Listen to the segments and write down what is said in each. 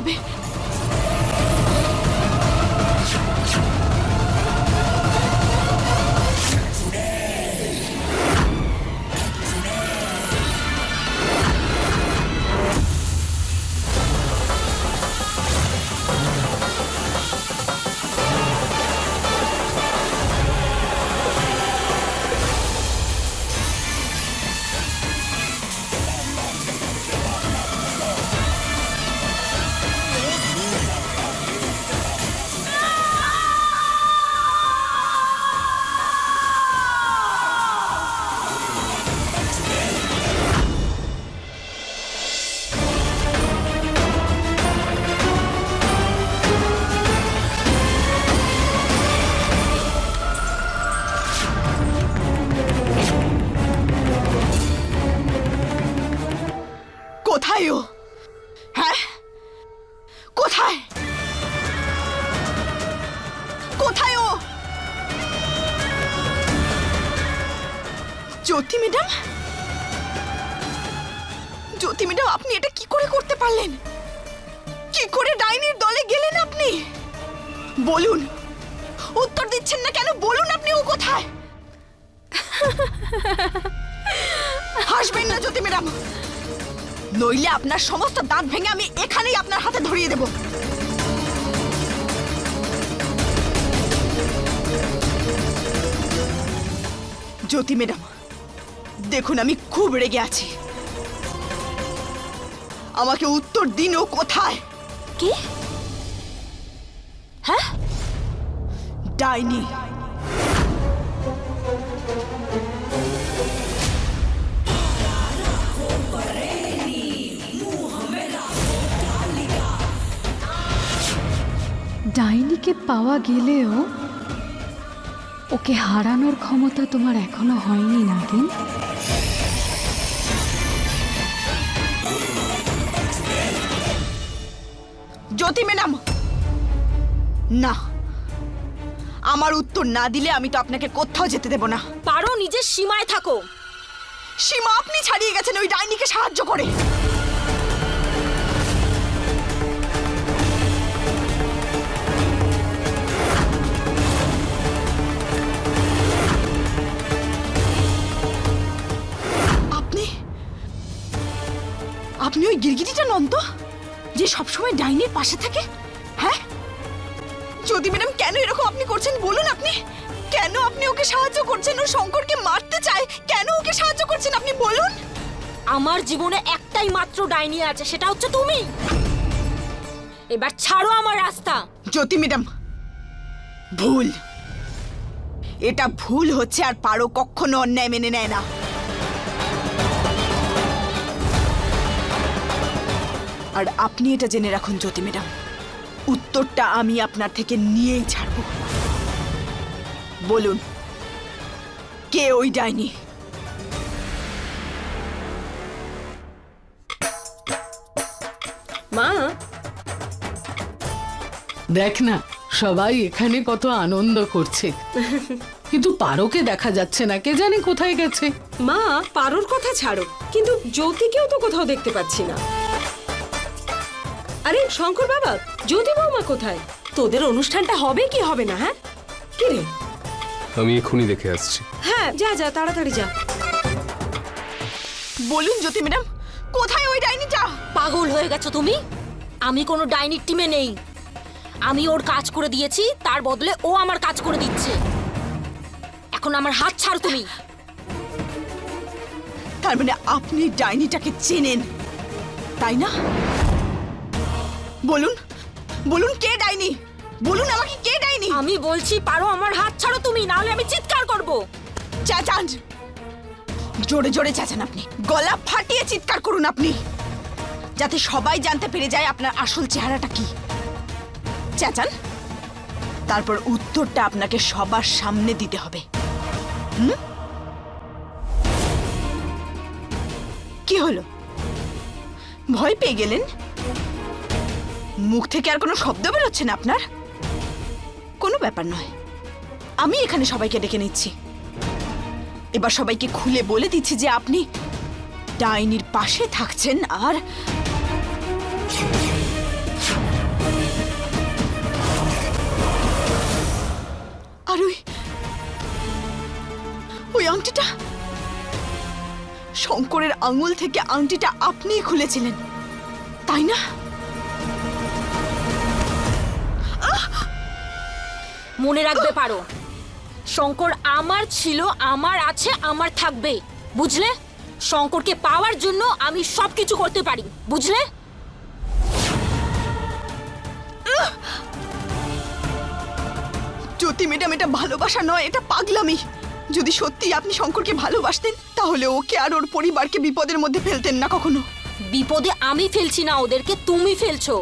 বাধা দিতে ম্যাডাম নইলে আপনার সমস্ত দাঁত ভেঙে আমি এখানেই আপনার হাতে ধরিয়ে দেব। জ্যোতি ম্যাডাম দেখুন আমি খুব রেগে আছি। আমাকে উত্তর দিন ও কোথায়। কি? হ্যাঁ? ডাইনি। ডাইনিকে পাওয়া গেলেও ওকে হারানোর ক্ষমতা তোমার এখনও হয়নি নাগিন। জ্যোতি ম্যাডাম! না আমার উত্তর না দিলে আমি তো আপনাকে কোথাও যেতে দেব না। পারো নিজের সীমায় থাকো। সীমা আপনি ছাড়িয়ে গেছেন ওই ডাইনিকে সাহায্য করে। আপনি ওই গিরগিটিটা নন তো যে সবসময় ডাইনির পাশে থাকে? হ্যাঁ? যদি ম্যাডাম কেন এরকম আপনি করছেন বলুন আপনি। কেন আপনি ওকে সাহায্য করছেন? ও শঙ্করকে মারতে চায়। কেন ওকে সাহায্য করছেন আপনি বলুন? আমার জীবনে একটাই মাত্র ডাইনি আছে সেটা হচ্ছে তুমি। এবার ছাড়ো আমার রাস্তা। জ্যোতি ম্যাডাম ভুল। এটা ভুল হচ্ছে আর পারো কখনো অন্যায় মেনে নেয় না। আর আপনি এটা জেনে রাখুন জ্যোতি ম্যাডাম উত্তরটা আমি আপনার থেকে নিয়েই ছাড়ব। বলুন কে ওই ডাইনি? মা? দেখ না সবাই এখানে কত আনন্দ করছে। কিন্তু পারোকে দেখা যাচ্ছে না কে জানে কোথায় গেছে। মা পারোর কথা ছাড়ো কিন্তু জ্যোতিকেও তো কোথাও দেখতে পাচ্ছি না। আরে শঙ্কর বাবা জ্যোতি বৌমা কোথায়? তোদের অনুষ্ঠানটা হবে কি হবে না হ্যাঁ? কি রে? আমি এক্ষুনি দেখে আসছি। হ্যাঁ যা যা তাড়াতাড়ি যা। বলুন জ্যোতি ম্যাডাম কোথায় ওই ডাইনিটা পাগল হয়ে গেছো তুমি? আমি কোনো ডাইনির টিমে নেই। আমি ওর কাজ করে দিয়েছি তার বদলে ও আমার কাজ করে দিচ্ছে। এখন আমার হাত ছাড়ো তুমি। তার মানে আপনি ডাইনিটাকে চেনেন তাই না? বলুন বলুন কে ডাইনি? বলুন আমাকে কে ডাইনি? আমি বলছি পারো আমার হাত ছাড়ো তুমি নাহলে আমি চিৎকার করব। চেঁচান জোরে জোরে চেঁচান আপনি গলা ফাটিয়ে চিৎকার করুন আপনি যাতে সবাই জানতে পেরে যায় আপনার আসল চেহারাটা কি। চেঁচান তারপর উত্তরটা আপনাকে সবার সামনে দিতে হবে। হুম? কি হলো? ভয় পেয়ে গেলেন? মুখ থেকে আর কোনো শব্দ বেরোচ্ছে না আপনার? কোনো ব্যাপার নয়। আমি এখানে সবাইকে ডেকে নিচ্ছি। এবার সবাইকে খুলে বলে দিচ্ছি যে আপনি ডাইনির পাশে থাকছেন আর আর ওই ওই আংটিটা? শঙ্করের আঙুল থেকে আংটিটা আপনিই খুলেছিলেন, তাই না? মনে রাখবে পারো। শঙ্কর আমার ছিল আমার আছে আমার থাকবে বুঝলে? শঙ্করকে পাওয়ার জন্য আমি সব কিছু করতে পারি। বুঝলে? জ্যোতি ম্যাডাম এটা ভালোবাসা নয় এটা পাগলামি। যদি সত্যি আপনি শঙ্করকে ভালোবাসতেন তাহলে ওকে আর ওর পরিবারকে বিপদের মধ্যে ফেলতেন না কখনো। বিপদে আমি ফেলছি না ওদেরকে তুমি ফেলছো।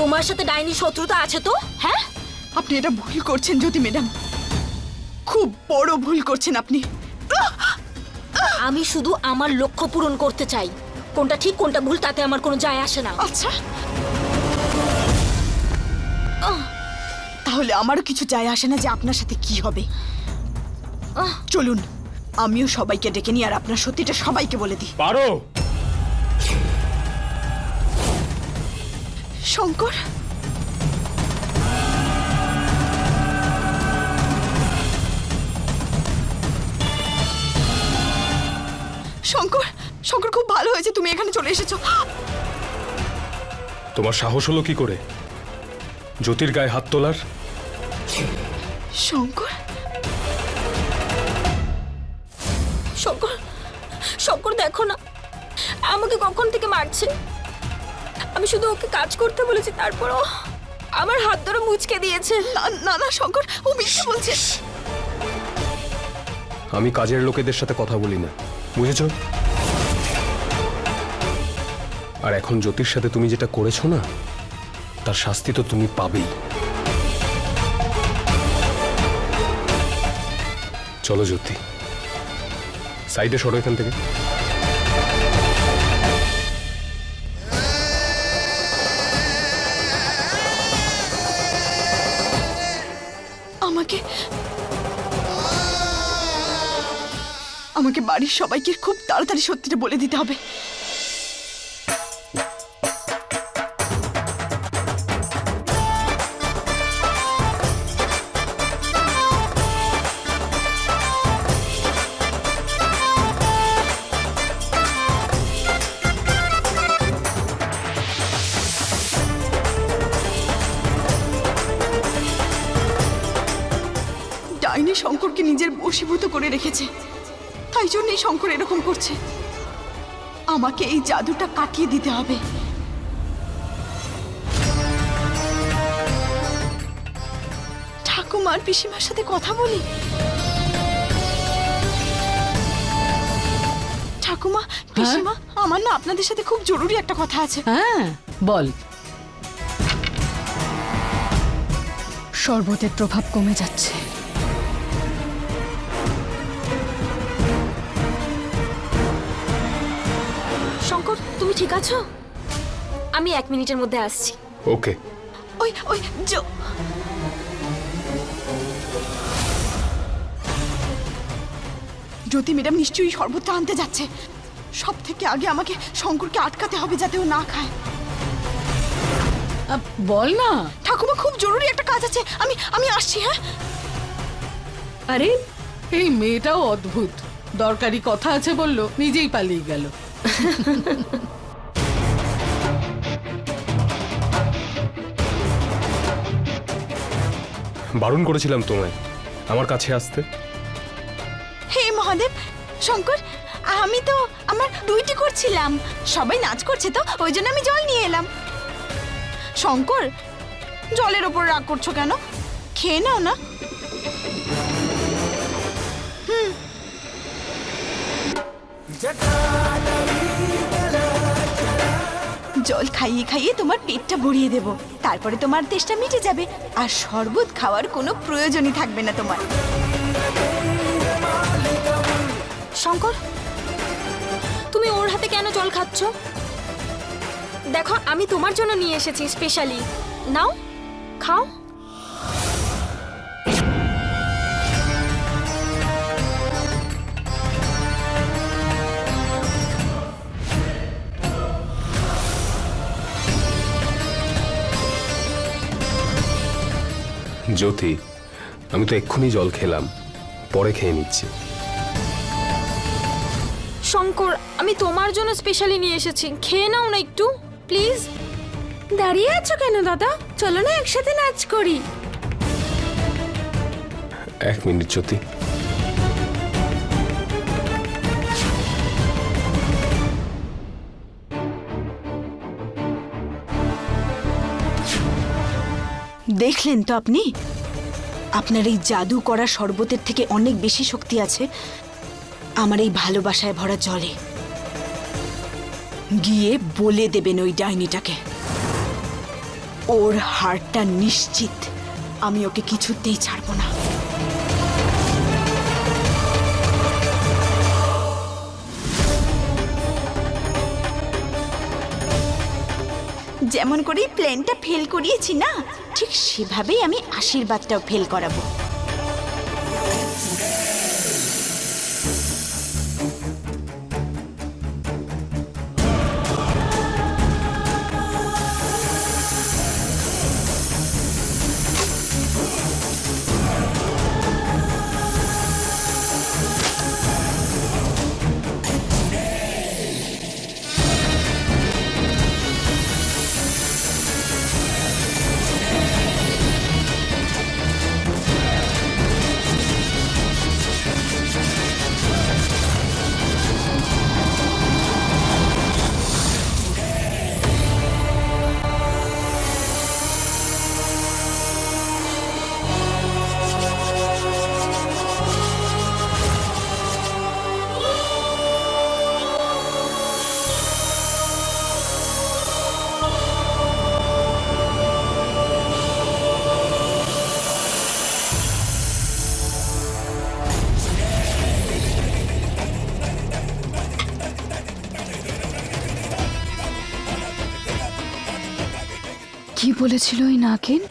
তোমার সাথে ডাইনি শত্রুতা আছে তো? হ্যাঁ? আপনি এটা ভুল করছেন জ্যোতি ম্যাডাম। খুব বড় ভুল করছেন আপনি। আমি শুধু আমার লক্ষ্য পূরণ করতে চাই। কোনটা ঠিক কোনটা ভুল তাতে আমার কোনো যায় আসে না। আচ্ছা। তাহলে আমারও কিছু যায় আসে না যে আপনার সাথে কি হবে। আহ। চলুন আমিও সবাইকে ডেকে নিই আর আপনার সত্যিটা সবাইকে বলে দিই। পারো। শঙ্কর শঙ্কর শঙ্কর খুব ভালো হয়েছে তুমি এখানে চলে এসেছ। তোমার সাহস হলো কি করে? জ্যোতির গায়ে হাত তোলার? শঙ্কর? শঙ্কর শঙ্কর দেখো না আমাকে কখন থেকে মারছে? আমি শুধু ওকে কাজ করতে বলেছি তারপরও আমার হাত ধরে মুচকে দিয়েছে। না না না শঙ্কর ও মিথ্যে বলছে। আমি কাজের লোকেদের সাথে কথা বলি না। বুঝেছ? আর এখন জ্যোতির সাথে তুমি যেটা করেছ না, তার শাস্তি তো তুমি পাবেই। চলো জ্যোতি, সাইডে সরো এখান থেকে। বাড়ির সবাইকে খুব তাড়াতাড়ি সত্যিটা বলে দিতে হবে। ডাইনি শঙ্করকে নিজের বশীভূত করে রেখেছে। তাই জন্যই শঙ্কর এরকম করছে। আমাকে এই জাদুটা কাটিয়ে দিতে হবে। ঠাকুমার পিসিমার সাথে কথা বলি। ঠাকুমা পিসিমা আমার না আপনাদের সাথে খুব জরুরি একটা কথা আছে। হ্যাঁ বল। শরবতের প্রভাব কমে যাচ্ছে। ঠিক আছো? আমি এক মিনিটের মধ্যে আসছি। ওকে। ওই ওই জো জ্যোতি ম্যাডাম নিশ্চয়ই শরবতটা আনতে যাচ্ছে। সব থেকে আগে আমাকে শঙ্করকে আটকাতে হবে যাতে ও না খায়। বল না। ঠাকুমা খুব জরুরি একটা কাজ আছে। আমি আমি আসছি হ্যাঁ? আরে এই মেয়েটাও অদ্ভুত। দরকারি কথা আছে বলল নিজেই পালিয়ে গেল। বারণ করেছিলাম তোমায় আমার কাছে আসতে। হে মহাদেব শঙ্কর আমি তো আমার দুইটি করছিলাম। সবাই নাচ করছে তো ওই জন্য আমি জল নিয়ে এলাম। শঙ্কর জলের ওপর রাগ করছ কেন? খেয়ে নাও না। হুম। জল খাইয়ে খাইয়ে তোমার পেটটা ভরিয়ে দেব। তারপরে তোমার তেষ্টা মিটে যাবে আর শরবত খাওয়ার কোনো প্রয়োজনই থাকবে না তোমার। শঙ্কর, তুমি ওর হাতে কেন জল খাচ্ছ? দেখো, আমি তোমার জন্য নিয়ে এসেছি স্পেশালি নাও, খাও। জ্যোতি আমি তো এক্ষুনি জল খেলাম পরে খেয়ে নিচ্ছি। শঙ্কর আমি তোমার জন্য স্পেশালি নিয়ে এসেছি খেয়ে নাও না একটু প্লিজ দাঁড়িয়ে আছো কেন দাদা? চলো না একসাথে নাচ করি। এক মিনিট জ্যোতি। দেখলেন তো আপনি? আপনার এই জাদু করা শরবতের থেকে অনেক বেশি শক্তি আছে। আমার এই ভালোবাসায় ভরা জলে। গিয়ে বলে দেবেন ওই ডাইনিটাকে। ওর হারটা নিশ্চিত। আমি ওকে কিছুতেই ছাড়বো না। যেমন করে প্ল্যানটা ফেল করিয়েছি না? ঠিক সেভাবেই আমি আশীর্বাদটাও ফেল করাবো। বলেছিল ওই নাগিন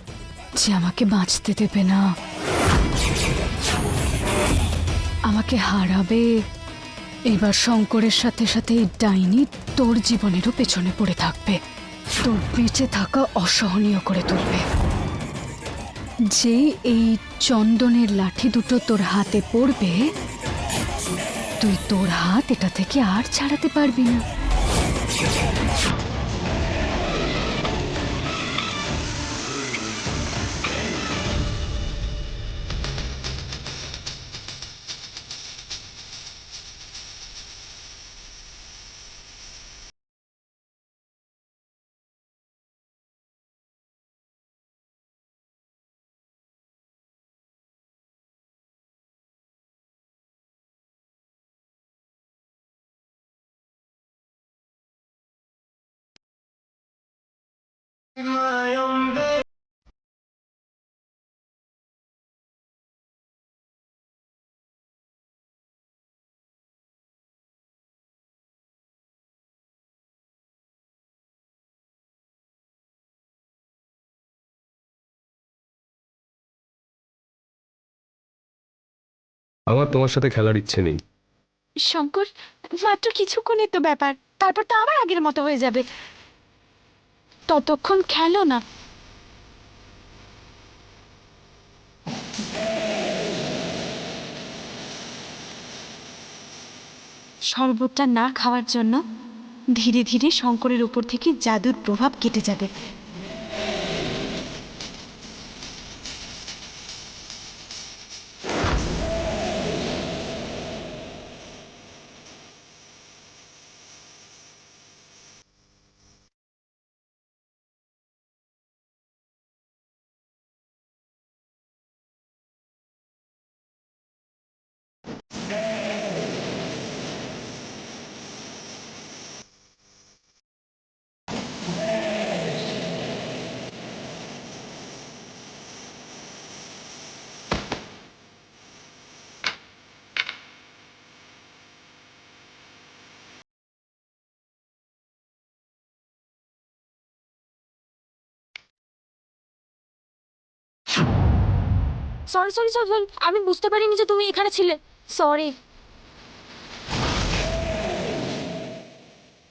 যে আমাকে বাঁচতে দেবে না। আমাকে হারাবে, এবার শঙ্করের সাথে সাথে এই ডাইনি তোর জীবনেরও পেছনে পড়ে থাকবে। তোর বেঁচে থাকা অসহনীয় করে তুলবে। যে এই চন্দনের লাঠি দুটো তোর হাতে পড়বে, তুই তোর হাত এটা থেকে আর ছাড়াতে পারবি না। আমার তোমার সাথে খেলার ইচ্ছে নেই। শঙ্কর, মাত্র কিছুক্ষণের তো ব্যাপার। তারপর তো আবার আগের মতো হয়ে যাবে। ততক্ষণ খেলো না। শরবতটা না খাওয়ার জন্য ধীরে ধীরে শঙ্করের উপর থেকে জাদুর প্রভাব কেটে যাবে। সরি সরি সরি আমি বুঝতে পারিনি যে তুমি এখানে ছিলে। সরি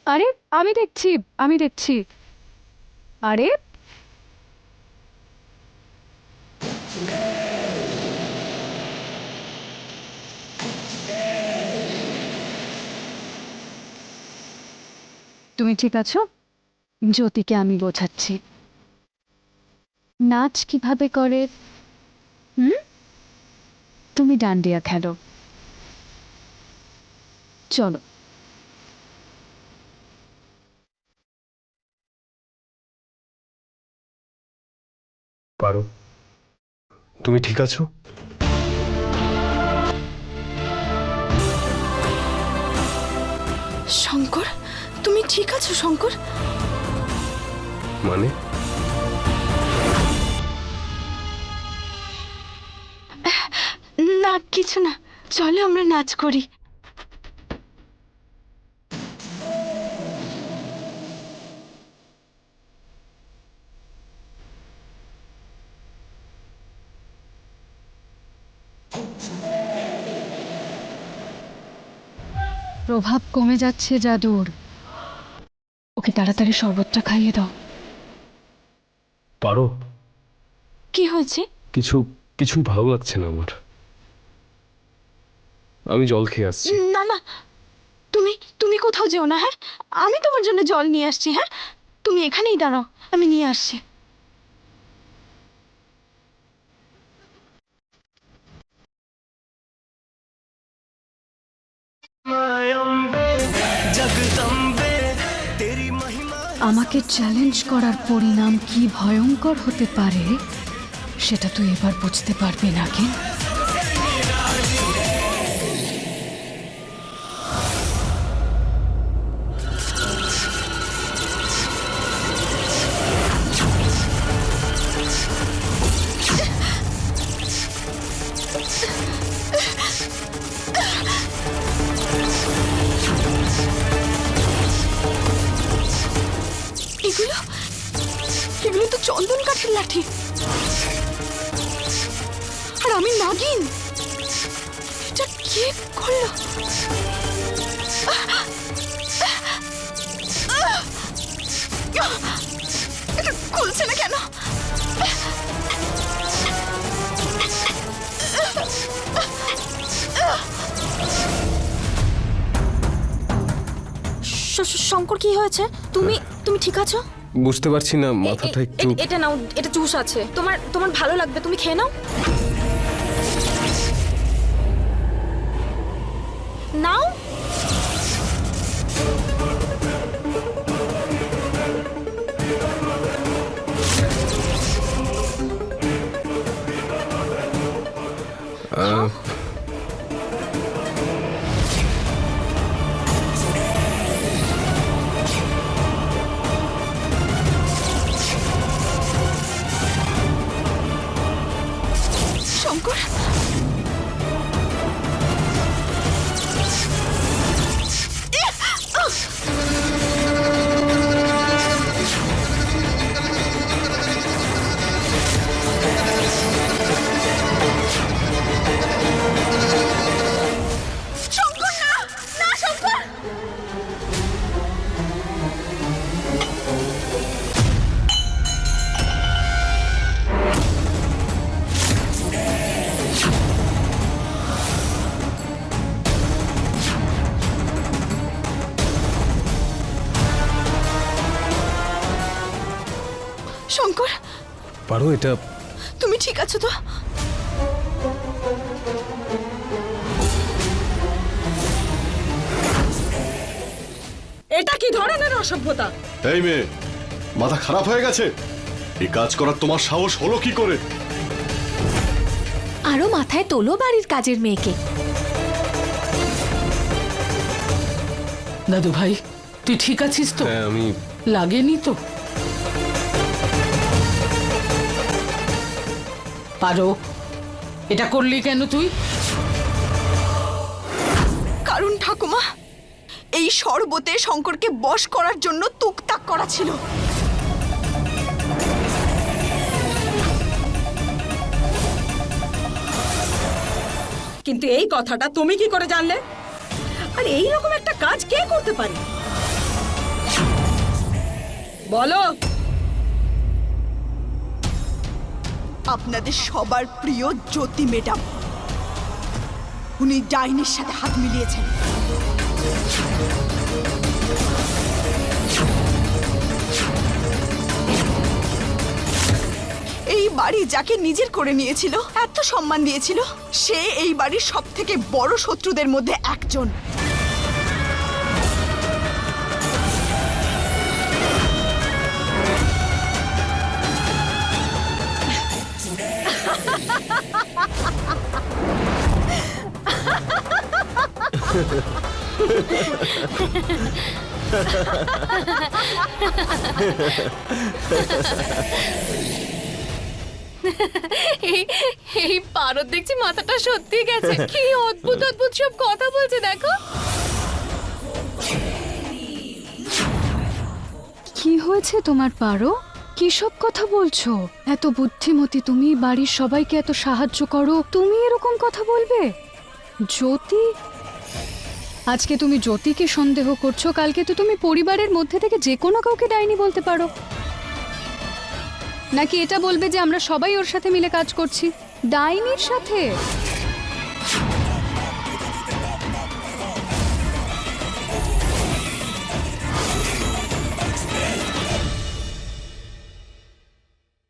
আরে, আমি দেখছি আমি দেখছি। আরে? তুমি ঠিক আছো? জ্যোতিকে আমি বোঝাচ্ছি। নাচ কীভাবে করে? তুমি ডান্ডিয়া খেলো। চলো। পারো। তুমি ঠিক আছো? শঙ্কর তুমি ঠিক আছো শঙ্কর? মানে? না কিছু না। চলো আমরা নাচ করি। প্রভাব কমে যাচ্ছে জাদুর। ওকে তাড়াতাড়ি শরবতটা খাইয়ে দাও। পারো। কি হয়েছে? কিছু কিছু ভালো লাগছে না আমার। আমি জল খেয়ে আসছি। না না। তুমি তুমি কোথাও যেও না হ্যাঁ? আমি তোমার জন্য জল নিয়ে আসছি হ্যাঁ? তুমি এখানেই দাঁড়াও আমি নিয়ে আসছি। আমাকে চ্যালেঞ্জ করার পরিণাম কি ভয়ঙ্কর হতে পারে সেটা তুই এবার বুঝতে পারবি নাকি? এগুলো এটা কে করল এটা খুলছে না কেন শঙ্কর কি হয়েছে? তুমি তুমি ঠিক আছো? বুঝতে পারছি না মাথাটা একটু এটা নাও এটা জুস আছে। তোমার তোমার ভালো লাগবে তুমি খেয়ে নাও। 嗯 পারো এটা তুমি ঠিক আছো তো? এটা কি ধরনের অসভ্যতা? এই মেয়ে মাথা খারাপ হয়ে গেছে? এই কাজ করার তোমার সাহস হলো কি করে? আরও মাথায় তোলো বাড়ির কাজের মেয়েকে। দাদু ভাই তুই ঠিক আছিস তো? হ্যাঁ আমি লাগেনি তো? পারো। এটা করলি কেন তুই? কারণ ঠাকুমা এই শরবতে শঙ্করকে বশ করার জন্য তুকতাক করা ছিল। কিন্তু এই কথাটা তুমি কি করে জানলে? আর এই রকম একটা কাজ কে করতে পারে? বলো। আপনাদের সবার প্রিয় জ্যোতি ম্যাডাম। উনি ডাইনির সাথে হাত মিলিয়েছেন। এই বাড়ি যাকে নিজের করে নিয়েছিল, এত সম্মান দিয়েছিল, সে এই বাড়ির সব থেকে বড় শত্রুদের মধ্যে একজন। এই এই পারদ দেখছি মাথাটা সত্যি গেছে। কি অদ্ভুত অদ্ভুত সব কথা বলছে, দেখো। কি হয়েছে তোমার পারো? কি সব কথা বলছো? এত বুদ্ধিমতী তুমি, বাড়ির সবাইকে এত সাহায্য করো, তুমি এরকম কথা বলবে? জ্যোতি আজকে তুমি জ্যোতিকে সন্দেহ করছ, কালকে তো তুমি পরিবারের মধ্যে থেকে যে কোনো কাউকে ডাইনি বলতে পারো। নাকি এটা বলবে যে আমরা সবাই ওর সাথে মিলে কাজ করছি? ডাইনির সাথে?